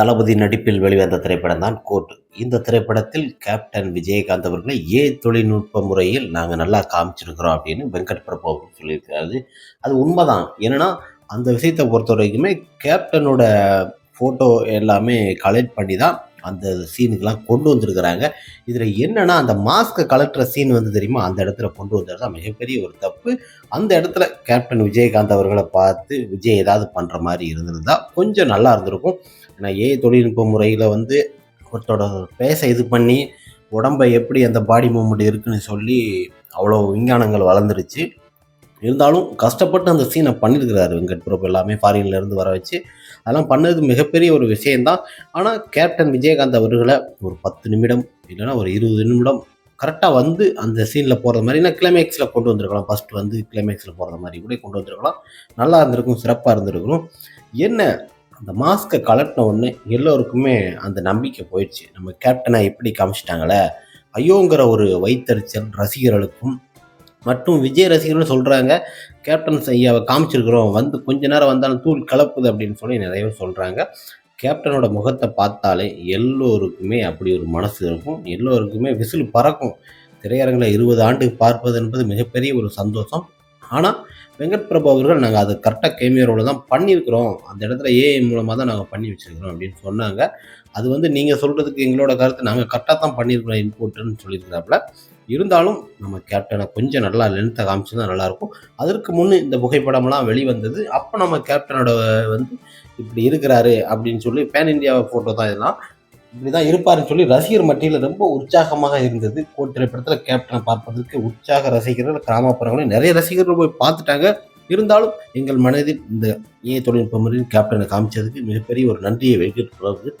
தளபதி நடிப்பில் வெளிவந்த திரைப்படம் தான் கோட். இந்த திரைப்படத்தில் கேப்டன் விஜயகாந்த் அவர்களை ஏ தொழில்நுட்ப முறையில் நாங்கள் நல்லா காமிச்சிருக்கிறோம் அப்படின்னு வெங்கட் பிரபு அவர்கள் சொல்லியிருக்காரு. அது உண்மைதான். ஏன்னா அந்த விஷயத்தை பொறுத்த வரைக்குமே கேப்டனோட ஃபோட்டோ எல்லாமே கலெக்ட் பண்ணி தான் அந்த சீனுக்கெல்லாம் கொண்டு வந்திருக்கிறாங்க. இதில் என்னென்னா அந்த மாஸ்க்கை கலட்டுற சீன் வந்து தெரியுமா? அந்த இடத்துல கொண்டு வந்தது தான் மிகப்பெரிய ஒரு தப்பு. அந்த இடத்துல கேப்டன் விஜயகாந்த் அவர்களை பார்த்து விஜய் ஏதாவது பண்ணுற மாதிரி இருந்திருந்தா கொஞ்சம் நல்லா இருந்திருக்கும். ஏன்னா ஏ தொழில்நுட்ப முறையில் வந்து ஒருத்தோட பேச இது பண்ணி உடம்பை எப்படி அந்த பாடி மூமெண்ட் இருக்குன்னு சொல்லி அவ்வளோ விஞ்ஞானங்கள் வளர்ந்துருச்சு. இருந்தாலும் கஷ்டப்பட்டு அந்த சீனை பண்ணியிருக்கிறாரு வெங்கட் பிரபு எல்லாமே ஃபாரின்லேருந்து வர வச்சு. அதெல்லாம் பண்ணது மிகப்பெரிய ஒரு விஷயம்தான். ஆனால் கேப்டன் விஜயகாந்த் அவர்களை ஒரு பத்து நிமிடம் இல்லைன்னா ஒரு இருபது நிமிடம் கரெக்டாக வந்து அந்த சீனில் போகிற மாதிரி நான் கிளைமேக்ஸில் கொண்டு வந்திருக்கலாம். ஃபர்ஸ்ட் வந்து கிளைமேக்ஸில் போகிற மாதிரி கூட கொண்டு வந்திருக்கலாம். நல்லா இருந்திருக்கும் சிறப்பாக இருந்திருக்கும் என்ன அந்த மாஸ்க்கை கலட்டின உடனே எல்லோருக்குமே அந்த நம்பிக்கை போயிடுச்சு. நம்ம கேப்டனை எப்படி காமிச்சிட்டாங்களே? ஐயோங்கிற ஒரு வைத்தறிச்சல் ரசிகர்களுக்கும் மற்றும் விஜய் ரசிகர்கள் சொல்கிறாங்க கேப்டன் ஐயாவை காமிச்சிருக்கிறோம். வந்து கொஞ்ச நேரம் வந்தாலும் தூள் கலப்புது அப்படின்னு சொல்லி நிறைய பேர் சொல்கிறாங்க கேப்டனோட முகத்தை பார்த்தாலே எல்லோருக்குமே அப்படி ஒரு மனசு இருக்கும். எல்லோருக்குமே விசில் பறக்கும். திரையரங்கில் இருபது ஆண்டு பார்ப்பது என்பது மிகப்பெரிய ஒரு சந்தோஷம். ஆனால் வெங்கட் பிரபு அவர்கள் நாங்கள் அது கரெக்டாக கேமியரோட தான் பண்ணியிருக்கிறோம். அந்த இடத்துல ஏஐ மூலமாக தான் நாங்கள் பண்ணி வச்சுருக்கிறோம் அப்படின்னு சொன்னாங்க. அது வந்து நீங்கள் சொல்கிறதுக்கு எங்களோட கருத்து நாங்கள் கரெக்டாக தான் பண்ணியிருக்கிறோம் இன்புட்டுன்னு சொல்லியிருக்கிறாப்புல. இருந்தாலும் நம்ம கேப்டனை கொஞ்சம் நல்லா லென்த்தை காமிச்சிருந்தா நல்லாயிருக்கும். அதற்கு முன்னே இந்த புகைப்படம்லாம் வெளிவந்தது. அப்போ நம்ம கேப்டனோட வந்து இப்படி இருக்கிறாரு அப்படின்னு சொல்லி பேன் இந்தியா ஃபோட்டோ தான் இதெல்லாம் இப்படிதான் இருப்பாருன்னு சொல்லி ரசிகர் மட்டியில் ரொம்ப உற்சாகமாக இருந்தது. கோட் திரைப்படத்தில் கேப்டனை பார்ப்பதற்கு உற்சாக ரசிகர்கள் கிராமப்புறங்களும் நிறைய ரசிகர்கள் போய் பார்த்துட்டாங்க. இருந்தாலும் எங்கள் மனதில் இந்த ஏ தொழில்நுட்ப முறையில் கேப்டனை காமிச்சதுக்கு மிகப்பெரிய ஒரு நன்றியை வெங்கட் தெரிவித்து